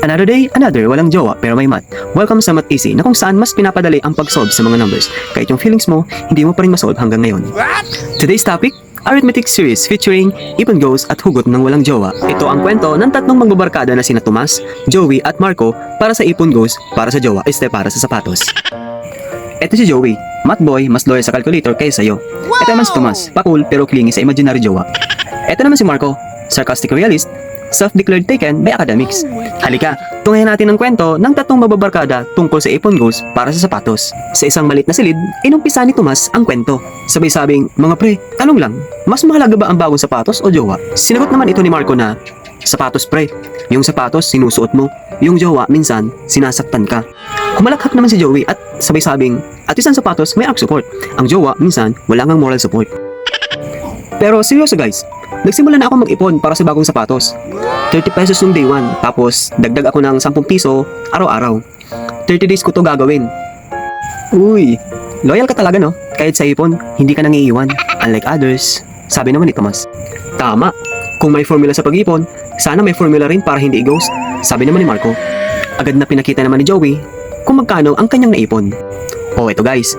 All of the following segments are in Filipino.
Another day, another walang jowa pero may mat. Welcome sa Mat Easy na kung saan mas pinapadali ang pag-solve sa mga numbers. Kahit yung feelings mo, hindi mo pa rin masolve hanggang ngayon. Today's topic, Arithmetic Series featuring Ipon Goes at Hugot ng Walang Jowa. Ito ang kwento ng tatlong magbabarkada na sina Tomas, Joey at Marco para sa Ipon Goes para sa jowa, este para sa sapatos. Ito si Joey, math boy, mas loyal sa calculator kaysa sa'yo. Ito naman si Tomas, pakul pero clingy sa imaginary jowa. Ito naman si Marco, sarcastic realist, self-declared taken by academics. Halika, tungayan natin ang kwento ng tatlong mababarkada tungkol sa ipon goals para sa sapatos. Sa isang malit na silid, inumpisa ni Tomas ang kwento. Sabay sabing, mga pre, tanong lang, mas mahalaga ba ang bagong sapatos o jowa? Sinagot naman ito ni Marco na, sapatos pre, yung sapatos sinusuot mo, yung jowa minsan sinasaktan ka. Kumalakhak naman si Joey at sabay sabing, at isang sapatos may arc support. Ang jowa minsan wala ngang moral support. Pero seryoso guys, nagsimula na ako mag-ipon para sa bagong sapatos. 30 pesos nung day 1, tapos dagdag ako ng 10 piso araw-araw. 30 days ko to gagawin. Uy, loyal ka talaga no? Kahit sa ipon, hindi ka nangiiwan. Unlike others, sabi naman ni Tomas. Tama, kung may formula sa pag-ipon, sana may formula rin para hindi i-ghost. Sabi naman ni Marco. Agad na pinakita naman ni Joey kung magkano ang kanyang naipon. Oh, eto guys.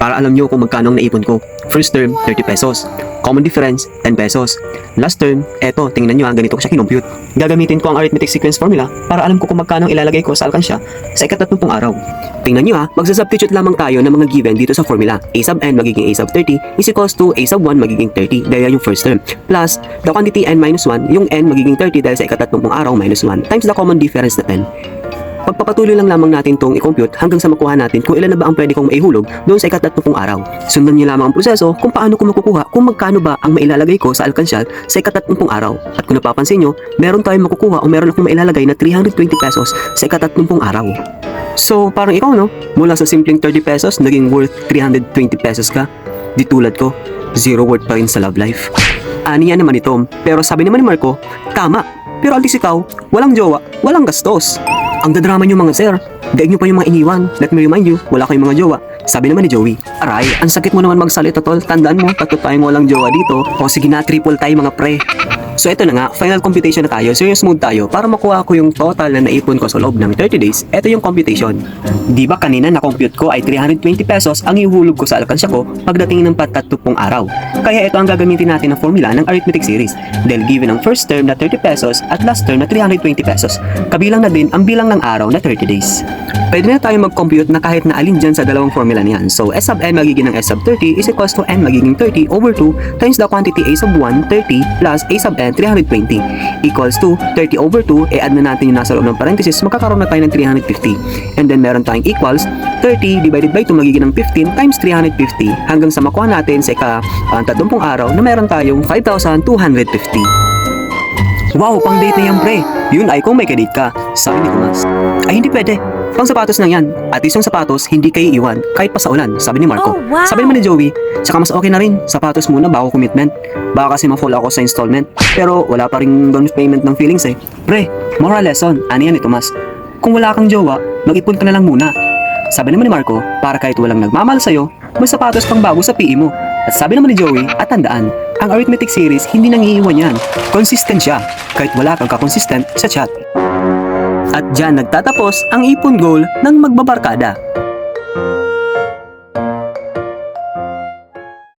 Para alam nyo kung magkano ang naipon ko. First term, 30 pesos. Common difference, 10 pesos. Last term, eto, tingnan nyo ha, ganito ko siya kinompute. Gagamitin ko ang arithmetic sequence formula para alam ko kung magkano ilalagay ko sa alkansya sa ikatatlumpung araw. Tingnan nyo ha, magsasubstitute lamang tayo ng mga given dito sa formula. A sub n magiging A sub 30 is equals to A sub 1 magiging 30 dahil yan yung first term. Plus, the quantity n minus 1, yung n magiging 30 dahil sa ikatatlumpung araw minus 1 times the common difference na 10. Pagpapatuloy lang lamang natin itong i-compute hanggang sa makuha natin kung ilan na ba ang pwede kong maihulog doon sa ikatatlong araw. Sundan niyo lamang ang proseso kung paano ko makukuha kung magkano ba ang mailalagay ko sa alkansyal sa ikatatlong araw. At kung napapansin nyo, meron tayong makukuha o meron akong mailalagay na 320 pesos sa ikatatlong araw. So, parang ikaw no, mula sa simpleng 30 pesos, naging worth 320 pesos ka. Di tulad ko, zero worth pa rin sa love life. Ani yan naman ni Tom, pero sabi naman ni Marco, tama, pero least ikaw, walang jowa, walang gastos. Ang dadrama nyo mga sir, daig nyo pa yung mga iniwan. Let me remind you, wala kayong mga jowa. Sabi naman ni Joey, Aray, ang sakit mo naman magsalita tol. Tandaan mo, tatlo tayong walang jowa dito. O sige na, triple tayo mga pre. So ito na nga, final computation na tayo. Serious mode tayo para makuha ko yung total na naipon ko sa loob ng 30 days. Ito yung computation. Di ba kanina na-compute ko ay 320 pesos ang ihulog ko sa alkansya ko pagdating ng patatlupong araw. Kaya ito ang gagamitin natin na formula ng arithmetic series. Dahil given ang first term na 30 pesos at last term na 320 pesos. Kabilang na din ang bilang ng araw na 30 days. Pwede na tayo mag-compute na kahit na alin dyan sa dalawang formula niyan. So, S sub n magiging ng S sub 30 is equals to n magiging 30 over 2 times the quantity A sub 1, 30 plus A sub n, 320 equals to 30 over 2, e-add na natin yung nasa loob ng parenthesis, magkakaroon na tayo ng 350. And then meron tayong equals 30 divided by 2 magiging ng 15 times 350 hanggang sa makuha natin sa ika uh, 30 araw na meron tayong 5,250. Wow, pang date na yan pre. Yun ay kung may kadate ka. Sabi ni Tomas. Ay hindi pwede. Pang sapatos lang yan. At least yung sapatos, hindi kayo iwan kahit pa sa ulan. Sabi ni Marco. Oh, wow. Sabi naman ni Joey, tsaka mas okay na rin. Sapatos muna bago commitment. Baka kasi ma-fall ako sa installment. Pero wala pa rin down payment ng feelings eh. Pre, moral lesson. Ano yan ni Tomas? Kung wala kang jowa, mag-ipon ka na lang muna. Sabi naman ni Marco, para kahit walang nagmamahal sa'yo, may sapatos pang bago sa PE mo. At sabi naman ni Joey, at tandaan, ang arithmetic series hindi nang iiwan yan. Consistent siya, kahit wala kang kakonsistent sa chat. At dyan nagtatapos ang ipon goal ng magbabarkada.